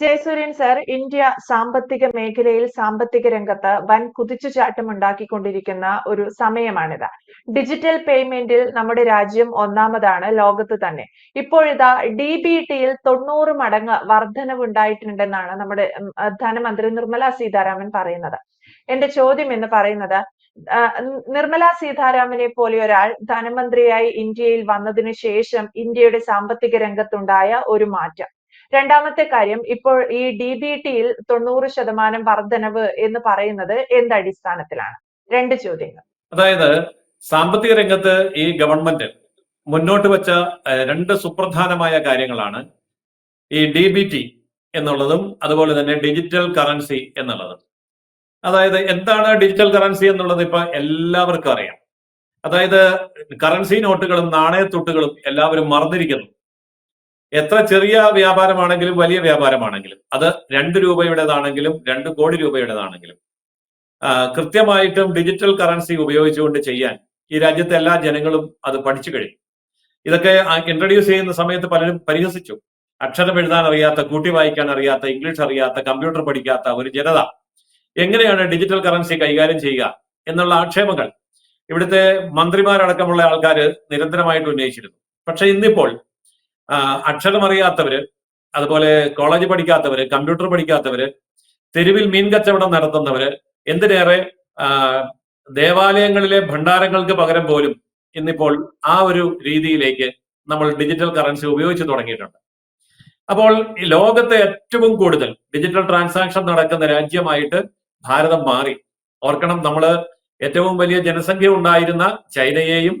Jayasuryan sir India സാമ്പത്തിക മേഖലയിൽ സാമ്പത്തിക രംഗത്ത് വൻ കുതിച്ചുചാട്ടം ഉണ്ടാക്കിക്കൊണ്ടിരിക്കുന്ന ഒരു സമയമാണിത്. ഡിജിറ്റൽ പേയ്മെന്റിൽ നമ്മുടെ രാജ്യം ഒന്നാമതാണ് ലോകത്ത് തന്നെ. ഇപ്പോഴിതാ ഡി ബി ടിയിൽ തൊണ്ണൂറ് മടങ്ങ് വർധനവുണ്ടായിട്ടുണ്ടെന്നാണ് നമ്മുടെ ധനമന്ത്രി നിർമ്മല സീതാരാമൻ പറയുന്നത്. എന്റെ ചോദ്യം എന്ന് പറയുന്നത് നിർമ്മല സീതാരാമനെ പോലെ ഒരാൾ ധനമന്ത്രിയായി ഇന്ത്യയിൽ വന്നതിന് ശേഷം ഇന്ത്യയുടെ സാമ്പത്തിക രംഗത്തുണ്ടായ ഒരു മാറ്റം. രണ്ടാമത്തെ കാര്യം ഇപ്പോൾ ഈ ഡി ബി ടിയിൽ തൊണ്ണൂറ് ശതമാനം വർധനവ് എന്ന് പറയുന്നത് എന്ത് അടിസ്ഥാനത്തിലാണ് രണ്ട് ചോദ്യങ്ങൾ. അതായത് സാമ്പത്തിക രംഗത്ത് ഈ ഗവൺമെന്റ് മുന്നോട്ട് വെച്ച രണ്ട് സുപ്രധാനമായ കാര്യങ്ങളാണ് ഈ ഡി ബി ടി എന്നുള്ളതും അതുപോലെ തന്നെ ഡിജിറ്റൽ കറൻസി എന്നുള്ളതും. അതായത് എന്താണ് ഡിജിറ്റൽ കറൻസി എന്നുള്ളത് ഇപ്പൊ എല്ലാവർക്കും അറിയാം. അതായത് കറൻസി നോട്ടുകളും നാണയത്തൊട്ടുകളും എല്ലാവരും മറന്നിരിക്കുന്നു. എത്ര ചെറിയ വ്യാപാരമാണെങ്കിലും വലിയ വ്യാപാരമാണെങ്കിലും അത് രണ്ട് രൂപയുടേതാണെങ്കിലും രണ്ട് കോടി രൂപയുടേതാണെങ്കിലും കൃത്യമായിട്ടും ഡിജിറ്റൽ കറൻസി ഉപയോഗിച്ചുകൊണ്ട് ചെയ്യാൻ ഈ രാജ്യത്തെ എല്ലാ ജനങ്ങളും അത് പഠിച്ചു കഴിഞ്ഞു. ഇതൊക്കെ ഇൻട്രൊഡ്യൂസ് ചെയ്യുന്ന സമയത്ത് പലരും പരിഹസിച്ചു. അക്ഷരം എഴുതാൻ അറിയാത്ത കൂട്ടി വായിക്കാൻ അറിയാത്ത ഇംഗ്ലീഷ് അറിയാത്ത കമ്പ്യൂട്ടർ പഠിക്കാത്ത ഒരു ജനത എങ്ങനെയാണ് ഡിജിറ്റൽ കറൻസി കൈകാര്യം ചെയ്യുക എന്നുള്ള ആക്ഷേപങ്ങൾ ഇവിടുത്തെ മന്ത്രിമാരടക്കമുള്ള ആൾക്കാർ നിരന്തരമായിട്ട് ഉന്നയിച്ചിരുന്നു. പക്ഷെ ഇന്നിപ്പോൾ അക്ഷരമറിയാത്തവര് അതുപോലെ കോളേജ് പഠിക്കാത്തവര് കമ്പ്യൂട്ടർ പഠിക്കാത്തവര് തെരുവിൽ മീൻ കച്ചവടം നടത്തുന്നവര് എന്തിനേറെ ദേവാലയങ്ങളിലെ ഭണ്ഡാരങ്ങൾക്ക് പകരം പോലും ഇന്നിപ്പോൾ ആ ഒരു രീതിയിലേക്ക് നമ്മൾ ഡിജിറ്റൽ കറൻസി ഉപയോഗിച്ച് തുടങ്ങിയിട്ടുണ്ട്. അപ്പോൾ ലോകത്തെ ഏറ്റവും കൂടുതൽ ഡിജിറ്റൽ ട്രാൻസാക്ഷൻ നടക്കുന്ന രാജ്യമായിട്ട് ഭാരതം മാറി. ഓർക്കണം നമ്മൾ ഏറ്റവും വലിയ ജനസംഖ്യ ഉണ്ടായിരുന്ന ചൈനയെയും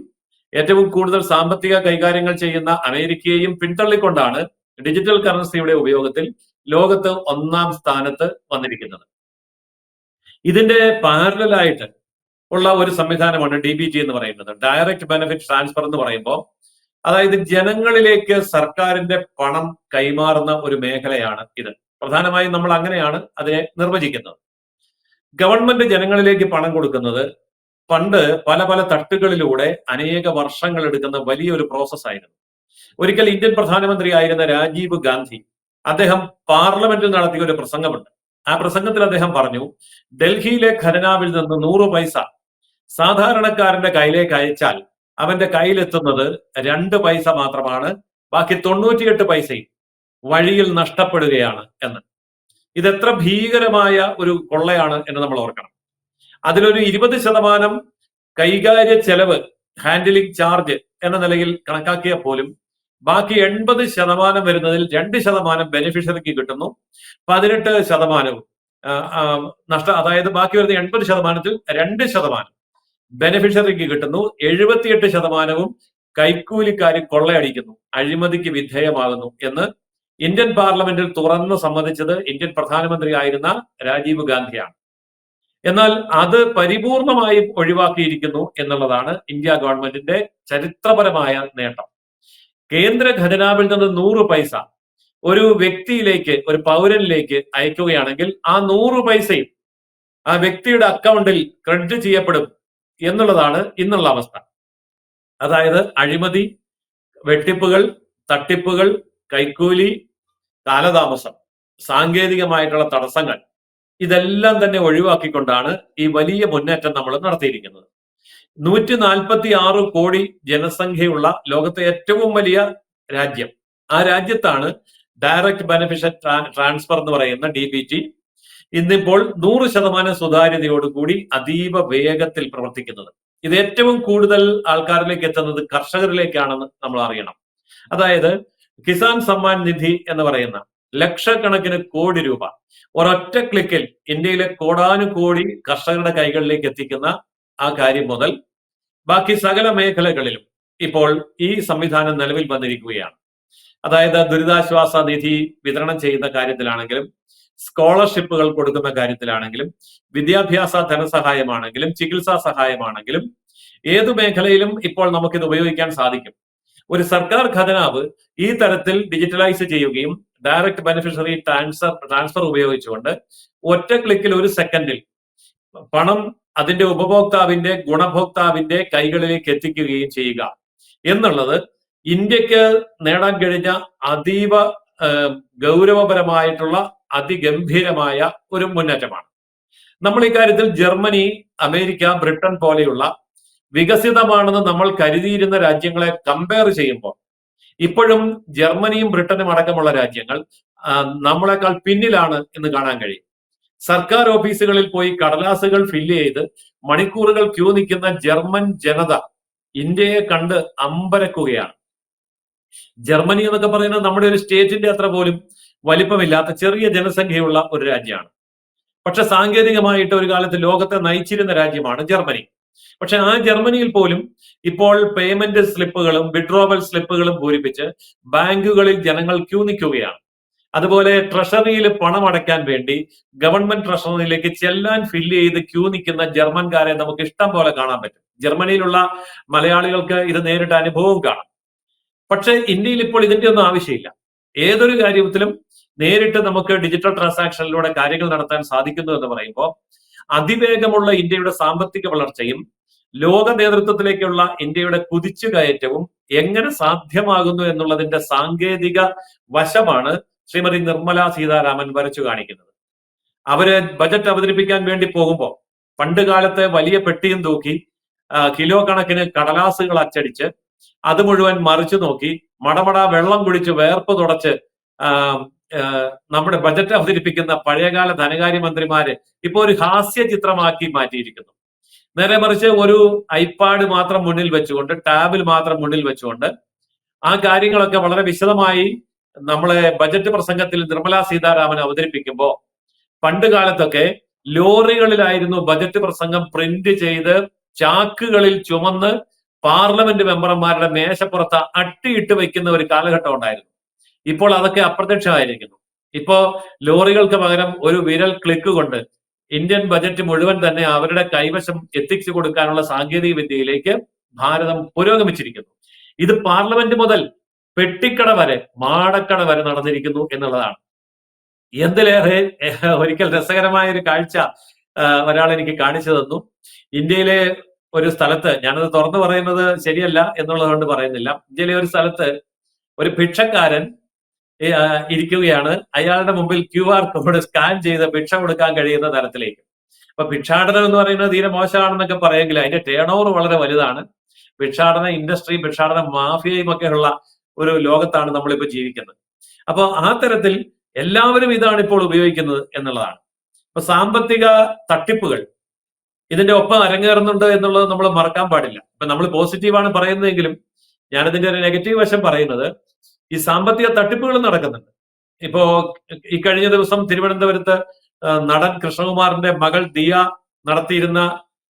ഏറ്റവും കൂടുതൽ സാമ്പത്തിക കൈകാര്യങ്ങൾ ചെയ്യുന്ന അമേരിക്കയെയും പിന്തള്ളിക്കൊണ്ടാണ് ഡിജിറ്റൽ കറൻസിയുടെ ഉപയോഗത്തിൽ ലോകത്ത് ഒന്നാം സ്ഥാനത്ത് വന്നിരിക്കുന്നത്. ഇതിന്റെ പാരലായിട്ട് ഉള്ള ഒരു സംവിധാനമാണ് ഡി ബി ജി എന്ന് പറയുന്നത്. ഡയറക്റ്റ് ബെനിഫിറ്റ് ട്രാൻസ്ഫർ എന്ന് പറയുമ്പോൾ അതായത് ജനങ്ങളിലേക്ക് സർക്കാരിന്റെ പണം കൈമാറുന്ന ഒരു മേഖലയാണ് ഇത്. പ്രധാനമായും നമ്മൾ അങ്ങനെയാണ് അതിനെ നിർവചിക്കുന്നത്. ഗവൺമെന്റ് ജനങ്ങളിലേക്ക് പണം കൊടുക്കുന്നത് പണ്ട് പല പല തട്ടുകളിലൂടെ അനേക വർഷങ്ങൾ എടുക്കുന്ന വലിയൊരു പ്രോസസ് ആയിരുന്നു. ഒരിക്കൽ ഇന്ത്യൻ പ്രധാനമന്ത്രി ആയിരുന്ന രാജീവ് ഗാന്ധി അദ്ദേഹം പാർലമെന്റിൽ നടത്തിയ ഒരു പ്രസംഗമുണ്ട്. ആ പ്രസംഗത്തിൽ അദ്ദേഹം പറഞ്ഞു ഡൽഹിയിലെ ഖനനാവിൽ നിന്ന് നൂറ് പൈസ സാധാരണക്കാരന്റെ കയ്യിലേക്ക് അയച്ചാൽ അവന്റെ കയ്യിലെത്തുന്നത് രണ്ട് പൈസ മാത്രമാണ് ബാക്കി തൊണ്ണൂറ്റിയെട്ട് പൈസയും വഴിയിൽ നഷ്ടപ്പെടുകയാണ് എന്ന്. ഇതെത്ര ഭീകരമായ ഒരു കൊള്ളയാണ് എന്ന് നമ്മൾ ഓർക്കണം. അതിലൊരു ഇരുപത് ശതമാനം കൈകാര്യ ചെലവ് ഹാൻഡിലിംഗ് ചാർജ് എന്ന നിലയിൽ കണക്കാക്കിയ പോലും ബാക്കി എൺപത് ശതമാനം വരുന്നതിൽ രണ്ട് ശതമാനം ബെനിഫിഷ്യറിക്ക് കിട്ടുന്നു. പതിനെട്ട് ശതമാനവും നഷ്ട അതായത് ബാക്കി വരുന്ന എൺപത് ശതമാനത്തിൽ രണ്ട് ശതമാനം ബെനിഫിഷ്യറിക്ക് കിട്ടുന്നു. എഴുപത്തിയെട്ട് ശതമാനവും കൈക്കൂലിക്കാർ കൊള്ളയടിക്കുന്നു അഴിമതിക്ക് വിധേയമാകുന്നു എന്ന് ഇന്ത്യൻ പാർലമെന്റിൽ തുറന്നു സമ്മതിച്ചത് ഇന്ത്യൻ പ്രധാനമന്ത്രി ആയിരുന്ന രാജീവ് ഗാന്ധിയാണ്. എന്നാൽ അത് പരിപൂർണമായും ഒഴിവാക്കിയിരിക്കുന്നു എന്നുള്ളതാണ് ഇന്ത്യ ഗവൺമെന്റിന്റെ ചരിത്രപരമായ നേട്ടം. കേന്ദ്ര ഖജനാവിൽ നിന്ന് നൂറ് പൈസ ഒരു വ്യക്തിയിലേക്ക് ഒരു പൗരനിലേക്ക് അയക്കുകയാണെങ്കിൽ ആ നൂറ് പൈസയും ആ വ്യക്തിയുടെ അക്കൗണ്ടിൽ ക്രെഡിറ്റ് ചെയ്യപ്പെടും എന്നുള്ളതാണ് ഇന്നുള്ള അവസ്ഥ. അതായത് അഴിമതി വെട്ടിപ്പുകൾ തട്ടിപ്പുകൾ കൈക്കൂലി കാലതാമസം സാങ്കേതികമായിട്ടുള്ള തടസ്സങ്ങൾ ഇതെല്ലാം തന്നെ ഒഴിവാക്കിക്കൊണ്ടാണ് ഈ വലിയ മുന്നേറ്റം നമ്മൾ നടത്തിയിരിക്കുന്നത്. നൂറ്റി നാൽപ്പത്തി ആറ് കോടി ജനസംഖ്യയുള്ള ലോകത്തെ ഏറ്റവും വലിയ രാജ്യം. ആ രാജ്യത്താണ് ഡയറക്റ്റ് ബെനിഫിഷ്യൽ ട്രാൻസ്ഫർ എന്ന് പറയുന്ന ഡി ബി ടി. ഇന്നിപ്പോൾ നൂറ് ശതമാനം സുതാര്യതയോടുകൂടി അതീവ വേഗത്തിൽ പ്രവർത്തിക്കുന്നത്. ഇത് ഏറ്റവും കൂടുതൽ ആൾക്കാരിലേക്ക് എത്തുന്നത് കർഷകരിലേക്കാണെന്ന് നമ്മൾ അറിയണം. അതായത് കിസാൻ സമ്മാൻ നിധി എന്ന് പറയുന്ന ലക്ഷക്കണക്കിന് കോടി രൂപ. ഒരൊറ്റ ക്ലിക്കിൽ ഇന്ത്യയിലെ കോടാനുകോടി കർഷകരുടെ കൈകളിലേക്ക് എത്തിക്കുന്ന ആ കാര്യം മുതൽ ബാക്കി സകല മേഖലകളിലും ഇപ്പോൾ ഈ സംവിധാനം നിലവിൽ വന്നിരിക്കുകയാണ്. അതായത് ദുരിതാശ്വാസ നിധി വിതരണം ചെയ്യുന്ന കാര്യത്തിലാണെങ്കിലും സ്കോളർഷിപ്പുകൾ കൊടുക്കുന്ന കാര്യത്തിലാണെങ്കിലും വിദ്യാഭ്യാസ ധനസഹായമാണെങ്കിലും ചികിത്സാ സഹായമാണെങ്കിലും ഏതു മേഖലയിലും ഇപ്പോൾ നമുക്കിത് ഉപയോഗിക്കാൻ സാധിക്കും. ഒരു സർക്കാർ ഖജനാവ് ഈ തരത്തിൽ ഡിജിറ്റലൈസ് ചെയ്യുകയും ഡയറക്റ്റ് ബെനിഫിഷ്യറി ട്രാൻസ്ഫർ ട്രാൻസ്ഫർ ഉപയോഗിച്ചുകൊണ്ട് ഒറ്റ ക്ലിക്കിൽ ഒരു സെക്കൻഡിൽ പണം അതിന്റെ ഉപഭോക്താവിന്റെ ഗുണഭോക്താവിന്റെ കൈകളിലേക്ക് എത്തിക്കുകയും ചെയ്യുക. എന്നുള്ളത് ഇന്ത്യയ്ക്ക് നേടാൻ കഴിഞ്ഞ അതീവ ഗൗരവപരമായിട്ടുള്ള അതിഗംഭീരമായ ഒരു മുന്നേറ്റമാണ്. നമ്മൾ ഇക്കാര്യത്തിൽ ജർമ്മനി അമേരിക്ക ബ്രിട്ടൻ പോലെയുള്ള വികസിതമാണെന്ന് നമ്മൾ കരുതിയിരുന്ന രാജ്യങ്ങളെ കമ്പയർ ചെയ്യുമ്പോൾ ഇപ്പോഴും ജർമ്മനിയും ബ്രിട്ടനും അടക്കമുള്ള രാജ്യങ്ങൾ നമ്മളെക്കാൾ പിന്നിലാണ് എന്ന് കാണാൻ കഴിയും. സർക്കാർ ഓഫീസുകളിൽ പോയി കടലാസുകൾ ഫില്ല് ചെയ്ത് മണിക്കൂറുകൾ ക്യൂ നിൽക്കുന്ന ജർമ്മൻ ജനത ഇന്ത്യയെ കണ്ട് അമ്പരക്കുകയാണ്. ജർമ്മനി എന്നൊക്കെ പറയുന്നത് നമ്മുടെ ഒരു സ്റ്റേറ്റിന്റെ അത്ര പോലും വലിപ്പമില്ലാത്ത ചെറിയ ജനസംഖ്യയുള്ള ഒരു രാജ്യമാണ്. പക്ഷെ സാങ്കേതികമായിട്ട് ഒരു കാലത്ത് ലോകത്തെ നയിച്ചിരുന്ന രാജ്യമാണ് ജർമ്മനി. പക്ഷെ ആ ജർമ്മനിയിൽ പോലും ഇപ്പോൾ പേയ്മെന്റ് സ്ലിപ്പുകളും വിഡ്രോവൽ സ്ലിപ്പുകളും പൂരിപ്പിച്ച് ബാങ്കുകളിൽ ജനങ്ങൾ ക്യൂ നിൽക്കുകയാണ്. അതുപോലെ ട്രഷറിയിൽ പണം അടയ്ക്കാൻ വേണ്ടി ഗവൺമെന്റ് ട്രഷറിയിലേക്ക് ചെല്ലാൻ ഫില്ല് ചെയ്ത് ക്യൂ നിൽക്കുന്ന ജർമ്മൻകാരെ നമുക്ക് ഇഷ്ടം പോലെ കാണാൻ പറ്റും. ജർമ്മനിയിലുള്ള മലയാളികൾക്ക് ഇത് നേരിട്ട് അനുഭവവും കാണാം. പക്ഷേ ഇന്ത്യയിൽ ഇപ്പോൾ ഇതിന്റെ ഒന്നും ആവശ്യമില്ല. ഏതൊരു കാര്യത്തിലും നേരിട്ട് നമുക്ക് ഡിജിറ്റൽ ട്രാൻസാക്ഷനിലൂടെ കാര്യങ്ങൾ നടത്താൻ സാധിക്കുന്നു എന്ന് പറയുമ്പോൾ അതിവേഗമുള്ള ഇന്ത്യയുടെ സാമ്പത്തിക വളർച്ചയും ലോക നേതൃത്വത്തിലേക്കുള്ള ഇന്ത്യയുടെ കുതിച്ചു കയറ്റവും എങ്ങനെ സാധ്യമാകുന്നു എന്നുള്ളതിന്റെ സാങ്കേതിക വശമാണ് ശ്രീമതി നിർമ്മല സീതാരാമൻ വരച്ചു കാണിക്കുന്നത്. അവർ ബജറ്റ് അവതരിപ്പിക്കാൻ വേണ്ടി പോകുമ്പോൾ പണ്ട് കാലത്തെ വലിയ പെട്ടിയും തൂക്കി കിലോ കണക്കിന് കടലാസുകൾ അച്ചടിച്ച് അത് മുഴുവൻ മറിച്ചു നോക്കി മടമട വെള്ളം കുടിച്ച് വേർപ്പ് തുടച്ച് നമ്മുടെ ബജറ്റ് അവതരിപ്പിക്കുന്ന പഴയകാല ധനകാര്യമന്ത്രിമാര് ഇപ്പൊ ഒരു ഹാസ്യ ചിത്രമാക്കി മാറ്റിയിരിക്കുന്നു. നേരെ മറിച്ച് ഒരു ഐപാഡ് മാത്രം മുന്നിൽ വെച്ചുകൊണ്ട് ടാബിൽ മാത്രം മുന്നിൽ വെച്ചുകൊണ്ട് ആ കാര്യങ്ങളൊക്കെ വളരെ വിശദമായി നമ്മളെ ബജറ്റ് പ്രസംഗത്തിൽ നിർമ്മലാ സീതാരാമൻ അവതരിപ്പിക്കുമ്പോൾ പണ്ട് കാലത്തൊക്കെ ലോറികളിലായിരുന്നു ബജറ്റ് പ്രസംഗം പ്രിന്റ് ചെയ്ത് ചാക്കുകളിൽ ചുമന്ന് പാർലമെന്റ് മെമ്പർമാരുടെ മേശപ്പുറത്ത് അട്ടിയിട്ട് വെക്കുന്ന ഒരു കാലഘട്ടം ഉണ്ടായിരുന്നു. ഇപ്പോൾ അതൊക്കെ അപ്രത്യക്ഷമായിരിക്കുന്നു. ഇപ്പോ ലോറികൾക്ക് പകരം ഒരു വിരൽ ക്ലിക്ക് കൊണ്ട് ഇന്ത്യൻ ബജറ്റ് മുഴുവൻ തന്നെ അവരുടെ കൈവശം എത്തിച്ചു കൊടുക്കാനുള്ള സാങ്കേതിക വിദ്യയിലേക്ക് ഭാരതം പുരോഗമിച്ചിരിക്കുന്നു. ഇത് പാർലമെന്റ് മുതൽ പെട്ടിക്കട വരെ മാടക്കട വരെ നടന്നിരിക്കുന്നു എന്നുള്ളതാണ്. എന്തിലേറെ ഒരിക്കൽ രസകരമായ ഒരു കാഴ്ച ഒരാൾ എനിക്ക് കാണിച്ചു തന്നു. ഇന്ത്യയിലെ ഒരു സ്ഥലത്ത് ഞാനത് തുറന്നു പറയുന്നത് ശരിയല്ല എന്നുള്ളത് കൊണ്ട് പറയുന്നില്ല. ഇന്ത്യയിലെ ഒരു സ്ഥലത്ത് ഒരു ഭിക്ഷക്കാരൻ ഇരിക്കുകയാണ്. അയാളുടെ മുമ്പിൽ ക്യു ആർ കോഡ് സ്കാൻ ചെയ്ത് ഭിക്ഷ കൊടുക്കാൻ കഴിയുന്ന തരത്തിലേക്ക്. അപ്പൊ ഭിക്ഷാടനം എന്ന് പറയുന്നത് തീരെ മോശമാണെന്നൊക്കെ പറയുമെങ്കിൽ അതിന്റെ ടേൺ ഓവർ വളരെ വലുതാണ്. ഭിക്ഷാടന ഇൻഡസ്ട്രി ഭിക്ഷാടന മാഫിയയും ഉള്ള ഒരു ലോകത്താണ് നമ്മളിപ്പോൾ ജീവിക്കുന്നത്. അപ്പോൾ ആ തരത്തിൽ എല്ലാവരും ഇതാണ് ഇപ്പോൾ ഉപയോഗിക്കുന്നത് എന്നുള്ളതാണ്. ഇപ്പൊ സാമ്പത്തിക തട്ടിപ്പുകൾ ഇതിന്റെ ഒപ്പം അരങ്ങേറുന്നുണ്ട് എന്നുള്ളത് നമ്മൾ മറക്കാൻ പാടില്ല. ഇപ്പൊ നമ്മൾ പോസിറ്റീവാണ് പറയുന്നതെങ്കിലും ഞാനിതിന്റെ ഒരു നെഗറ്റീവ് വശം പറയുന്നത് ഈ സാമ്പത്തിക തട്ടിപ്പുകൾ നടക്കുന്നുണ്ട്. ഇപ്പോ ഈ കഴിഞ്ഞ ദിവസം തിരുവനന്തപുരത്ത് നടൻ കൃഷ്ണകുമാറിന്റെ മകൾ ദിയ നടത്തിയിരുന്ന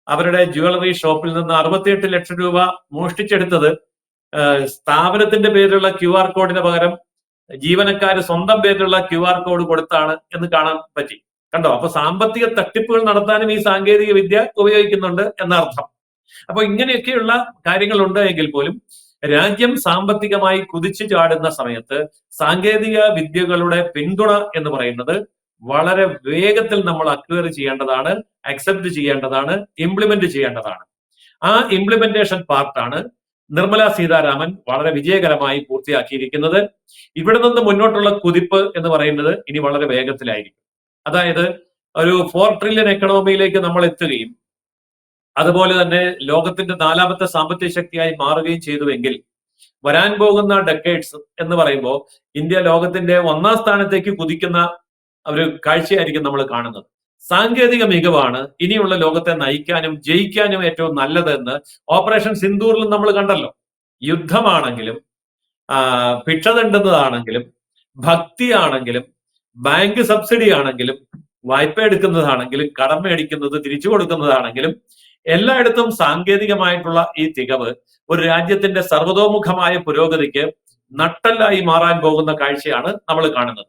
അവരുടെ ജ്വല്ലറി ഷോപ്പിൽ നിന്ന് അറുപത്തിയെട്ട് ലക്ഷം രൂപ മോഷ്ടിച്ചെടുത്തത് സ്ഥാപനത്തിന്റെ പേരിലുള്ള ക്യു ആർ കോഡിന് പകരം ജീവനക്കാര് സ്വന്തം പേരിലുള്ള ക്യു ആർ കോഡ് കൊടുത്താണ് എന്ന് കാണാൻ പറ്റി. കണ്ടോ? അപ്പൊ സാമ്പത്തിക തട്ടിപ്പുകൾ നടത്താനും ഈ സാങ്കേതിക വിദ്യ ഉപയോഗിക്കുന്നുണ്ട് എന്നർത്ഥം. അപ്പൊ ഇങ്ങനെയൊക്കെയുള്ള കാര്യങ്ങളുണ്ട് എങ്കിൽ പോലും രാജ്യം സാമ്പത്തികമായി കുതിച്ചു ചാടുന്ന സമയത്ത് സാങ്കേതിക വിദ്യകളുടെ പിന്തുണ എന്ന് പറയുന്നത് വളരെ വേഗത്തിൽ നമ്മൾ അക്വയർ ചെയ്യേണ്ടതാണ് അക്സെപ്റ്റ് ചെയ്യേണ്ടതാണ് ഇംപ്ലിമെന്റ് ചെയ്യേണ്ടതാണ്. ആ ഇംപ്ലിമെന്റേഷൻ പാർട്ടാണ് നിർമ്മല സീതാരാമൻ വളരെ വിജയകരമായി പൂർത്തിയാക്കിയിരിക്കുന്നത്. ഇവിടെ നിന്ന് മുന്നോട്ടുള്ള കുതിപ്പ് എന്ന് പറയുന്നത് ഇനി വളരെ വേഗത്തിലായിരിക്കും. അതായത് ഒരു ഫോർ ട്രില്യൺ എക്കണോമിയിലേക്ക് നമ്മൾ എത്തുകയും അതുപോലെ തന്നെ ലോകത്തിന്റെ നാലാമത്തെ സാമ്പത്തിക ശക്തിയായി മാറുകയും ചെയ്തുവെങ്കിൽ വരാൻ പോകുന്ന ഡെക്കേഡ്സ് എന്ന് പറയുമ്പോൾ ഇന്ത്യ ലോകത്തിന്റെ ഒന്നാം സ്ഥാനത്തേക്ക് കുതിക്കുന്ന ഒരു കാഴ്ചയായിരിക്കും നമ്മൾ കാണുന്നത്. സാങ്കേതിക മികവാണ് ഇനിയുള്ള ലോകത്തെ നയിക്കാനും ജയിക്കാനും ഏറ്റവും നല്ലതെന്ന് ഓപ്പറേഷൻ സിന്ദൂറിൽ നമ്മൾ കണ്ടല്ലോ. യുദ്ധമാണെങ്കിലും ആ, ഭിക്ഷ തണ്ടുന്നതാണെങ്കിലും ഭക്തിയാണെങ്കിലും ബാങ്ക് സബ്സിഡി ആണെങ്കിലും വായ്പ എടുക്കുന്നതാണെങ്കിലും കടം മേടിക്കുന്നത് തിരിച്ചു കൊടുക്കുന്നതാണെങ്കിലും എല്ലായിടത്തും സാങ്കേതികമായിട്ടുള്ള ഈ തികവ് ഒരു രാജ്യത്തിന്റെ സർവതോമുഖമായ പുരോഗതിക്ക് നട്ടല്ലായി മാറാൻ പോകുന്ന കാഴ്ചയാണ് നമ്മൾ കാണുന്നത്.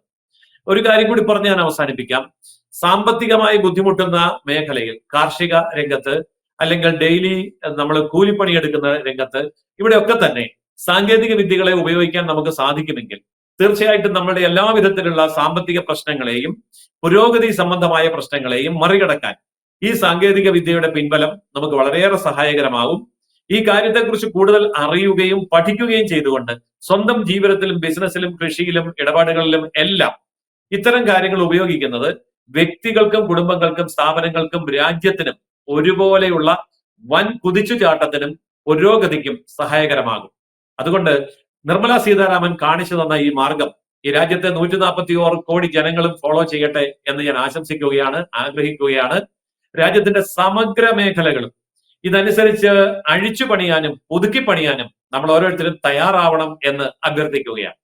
ഒരു കാര്യം കൂടി പറഞ്ഞ് ഞാൻ അവസാനിപ്പിക്കാം. സാമ്പത്തികമായി ബുദ്ധിമുട്ടുന്ന മേഖലയിൽ കാർഷിക രംഗത്ത് അല്ലെങ്കിൽ ഡെയിലി നമ്മൾ കൂലിപ്പണി എടുക്കുന്ന രംഗത്ത് ഇവിടെയൊക്കെ തന്നെ സാങ്കേതിക വിദ്യകളെ ഉപയോഗിക്കാൻ നമുക്ക് സാധിക്കുമെങ്കിൽ തീർച്ചയായിട്ടും നമ്മുടെ എല്ലാവിധത്തിലുള്ള സാമ്പത്തിക പ്രശ്നങ്ങളെയും പുരോഗതി സംബന്ധമായ പ്രശ്നങ്ങളെയും മറികടക്കാൻ ഈ സാങ്കേതിക വിദ്യയുടെ പിൻബലം നമുക്ക് വളരെയേറെ സഹായകരമാകും. ഈ കാര്യത്തെക്കുറിച്ച് കൂടുതൽ അറിയുകയും പഠിക്കുകയും ചെയ്തുകൊണ്ട് സ്വന്തം ജീവിതത്തിലും ബിസിനസ്സിലും കൃഷിയിലും ഇടപാടുകളിലും എല്ലാം ഇത്തരം കാര്യങ്ങൾ ഉപയോഗിക്കുന്നത് വ്യക്തികൾക്കും കുടുംബങ്ങൾക്കും സ്ഥാപനങ്ങൾക്കും രാജ്യത്തിനും ഒരുപോലെയുള്ള വൻ കുതിച്ചുചാട്ടത്തിനും പുരോഗതിക്കും സഹായകരമാകും. അതുകൊണ്ട് നിർമ്മല സീതാരാമൻ കാണിച്ചു തന്ന ഈ മാർഗം ഈ രാജ്യത്തെ നൂറ്റി നാൽപ്പത്തി കോടി ജനങ്ങളും ഫോളോ ചെയ്യട്ടെ എന്ന് ഞാൻ ആശംസിക്കുകയാണ് ആഗ്രഹിക്കുകയാണ്. രാജ്യത്തിന്റെ സമഗ്ര മേഖലകളും. ഇതനുസരിച്ച് അഴിച്ചു പണിയാനും പുതുക്കി പണിയാനും നമ്മൾ ഓരോരുത്തരും തയ്യാറാവണം എന്ന് അഭ്യർത്ഥിക്കുകയാണ്.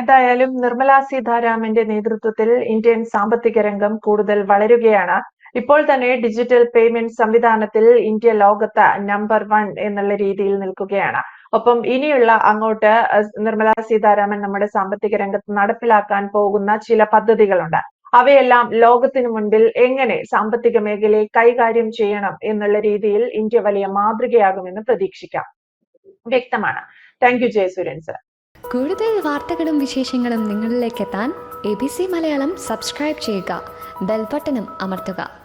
എന്തായാലും നിർമ്മല സീതാരാമന്റെ നേതൃത്വത്തിൽ ഇന്ത്യൻ സാമ്പത്തിക രംഗം കൂടുതൽ വളരുകയാണ്. ഇപ്പോൾ തന്നെ ഡിജിറ്റൽ പേയ്മെന്റ് സംവിധാനത്തിൽ ഇന്ത്യ ലോകത്ത് നമ്പർ വൺ എന്നുള്ള രീതിയിൽ നിൽക്കുകയാണ്. ഒപ്പം ഇനിയുള്ള അങ്ങോട്ട് നിർമ്മല സീതാരാമൻ നമ്മുടെ സാമ്പത്തിക രംഗത്ത് നടപ്പിലാക്കാൻ പോകുന്ന ചില പദ്ധതികളുണ്ട്. അവയെല്ലാം ലോകത്തിനു മുൻപിൽ എങ്ങനെ സാമ്പത്തിക മേഖലയെ കൈകാര്യം ചെയ്യണം എന്നുള്ള രീതിയിൽ ഇന്ത്യ വലിയ മാതൃകയാകുമെന്ന് പ്രതീക്ഷിക്കാം. വ്യക്തമാണ്. താങ്ക് യു ജയസൂര്യൻ സർ കൂടുതൽ വാർത്തകളും വിശേഷങ്ങളും നിങ്ങളിലേക്ക് എത്താൻ A B C Malayalam subscribe ചെയ്യുക. ബെൽബട്ടനും അമർത്തുക.